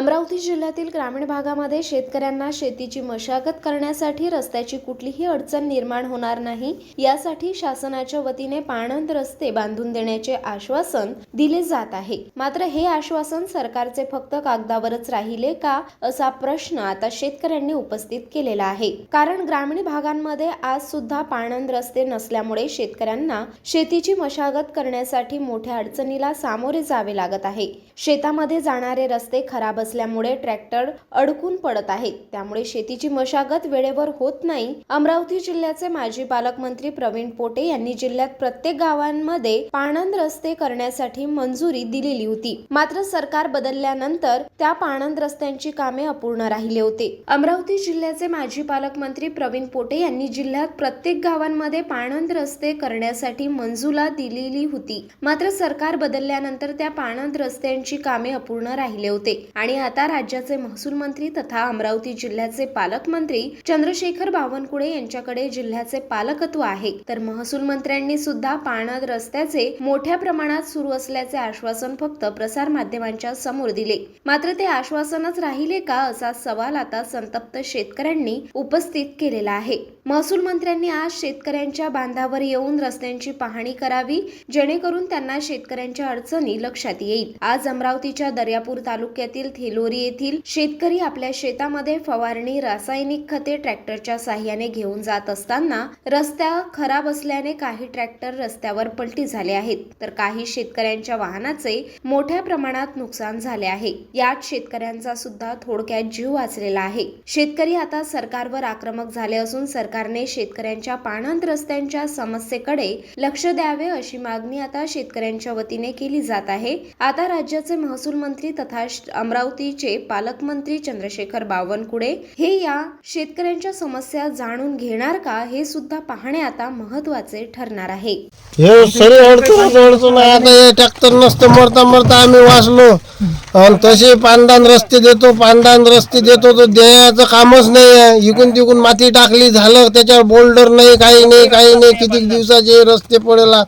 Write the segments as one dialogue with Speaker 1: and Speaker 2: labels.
Speaker 1: अमरावती जिल्ह्यातील ग्रामीण भागामध्ये शेतकऱ्यांना शेतीची मशागत करण्यासाठी रस्त्याची कुठलीही अडचण निर्माण होणार नाही. यासाठी शासनाच्या वतीने पाणंद रस्ते बांधून देण्याचे आश्वासन दिले जात आहे. मात्र हे आश्वासन सरकारचे फक्त कागदावरच राहिले का असा प्रश्न आता शेतकऱ्यांनी उपस्थित केलेला आहे. कारण ग्रामीण भागांमध्ये आज सुद्धा पाणंद रस्ते नसल्यामुळे शेतकऱ्यांना शेतीची मशागत करण्यासाठी मोठ्या अडचणीला सामोरे जावे लागत आहे. शेतामध्ये जाणारे रस्ते खराब असल्यामुळे ट्रॅक्टर अडकून पडत आहेत त्यामुळे शेतीची मशागत वेळेवर होत नाही. अमरावती जिल्ह्याचे माजी पालकमंत्री प्रवीण पोटे यांनी जिल्ह्यात प्रत्येक गावांमध्ये पाणंद रस्ते करण्यासाठी मंजुरी दिलेली होती. मात्र सरकार बदलल्यानंतर त्या पाणंद रस्त्यांची कामे अपूर्ण राहिले होते. अमरावती जिल्ह्याचे माजी पालकमंत्री प्रवीण पोटे यांनी जिल्ह्यात प्रत्येक गावांमध्ये पाणंद रस्ते करण्यासाठी मंजुला दिलेली होती. मात्र सरकार बदलल्यानंतर त्या पाणंद रस्त्यांची कामे अपूर्ण राहिले होते आणि आता राज्याचे महसूल मंत्री तथा अमरावती जिल्ह्याचे पालकमंत्री चंद्रशेखर बावनकुळे यांच्याकडे जिल्ह्याचे पालकत्व आहे. तर महसूल मंत्र्यांनी सुद्धा पाणद रस्त्याचे मोठ्या प्रमाणात सुरू असल्याचे आश्वासन फक्त प्रसार माध्यमांच्या समोर दिले. मात्र ते आश्वासनच राहिले का असा सवाल आता संतप्त शेतकऱ्यांनी उपस्थित केलेला आहे. महसूल मंत्र्यांनी आज शेतकऱ्यांच्या बांधावर येऊन रस्त्यांची पाहणी करावी जेणेकरून त्यांना शेतकऱ्यांच्या अडचणी लक्षात येईल. आज अमरावतीच्या दर्यापूर तालुक्यातील थेलोरी येथील शेतकरी आपल्या शेतामध्ये फवारणी रासायनिक खते ट्रॅक्टरच्या साह्याने घेऊन जात असताना रस्त्या खराब असल्याने काही ट्रॅक्टर रस्त्यावर पलटी झाले आहेत. तर काही शेतकऱ्यांच्या वाहनाचे मोठ्या प्रमाणात नुकसान झाले आहे. यात शेतकऱ्यांचा सुद्धा थोडक्यात जीव वाचलेला आहे. शेतकरी आता सरकारवर आक्रमक झाले असून सरकारने शेतकऱ्यांच्या पाणंद रस्त्यांच्या समस्येकडे लक्ष द्यावे अशी मागणी आता शेतकऱ्यांच्या वतीने केली जात आहे. आता राज्याचे महसूल मंत्री तथा अमरावती अमरावतीचे पालकमंत्री चंद्रशेखर बावनकुळे हे या शेतकऱ्यांच्या समस्या जाणून घेणार का हे सुद्धा पाहणे आता महत्त्वाचे ठरणार आहे.
Speaker 2: हे सरी अडचण अडचण आहे. आता हे ट्रॅक्टर नसतं मरता मरता आम्ही वाचलो. आणि तसे पानदान रस्ते देतो पानदान रस्ते देतो तर देण्याचं कामच नाही आहे. इकून तिकून माती टाकली झालं त्याच्यावर बोल्डर नाही काही नाही काही नाही. किती दिवसाचे रस्ते पडेला?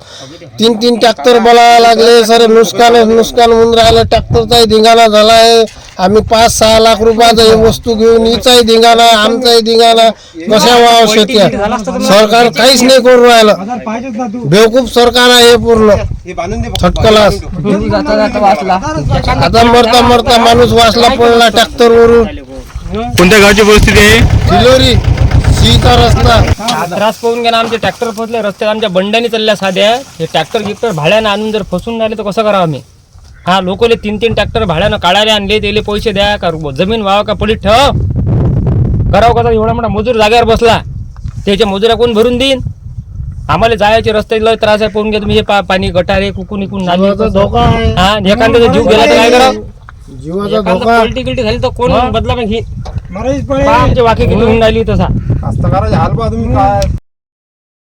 Speaker 2: तीन तीन ट्रॅक्टर बोलावं लागले. सर नुकसान नुकसान होऊन राहिलं. ट्रॅक्टरचाही धिंगाणा झाला आहे. आम्ही पाच सहा लाख रुपयाचा हे वस्तू घेऊन हिचाही धिंगाणा आमचाही धिंगाणा. कशा व्हावं शेत्या सरकार काहीच नाही करून राहिलं. बेवकूफ सरकार आहे पूर्ण. हे थटकलास आता मरता मरता माणूस वाचला पडला ट्रॅक्टर वरून
Speaker 3: कोणत्या गावची परिस्थिती आहे?
Speaker 2: रस्ता.
Speaker 4: त्रास पाहून ना आमचे ट्रॅक्टर फसले रस्त्यात आमच्या बंड्याने चालल्या साध्या. हे ट्रॅक्टर गिक्टर भाड्यानं आणून जर फसून राहिले तर कसं करावं आम्ही? हा लोकले तीन तीन ट्रॅक्टर भाड्यानं काढायला आणले त्याले पैसे द्या का जमीन व्हावं का पडीत ठेव. करावं कसा एवढा मोठा मजूर जागेवर बसला. त्याच्या मजुरा कोण भरून देईन? आम्हाला जायचे रस्ते लय त्रास आहे पाहून घ्या तुम्ही हे पा- पाणी गटारे कुकून इकून नाली.
Speaker 2: जीवाचा धोका आहे.
Speaker 4: हा आणि एखाद्याचा जीव गेला तर काय करावं
Speaker 2: जीवाचा धोका.
Speaker 4: पलटी गिलटी झाली तर कोण बदला मग ही? आमचे वाके किती होऊन राहिली तसा.
Speaker 5: कास्तकाराचे हाल पहा तुम्ही काय.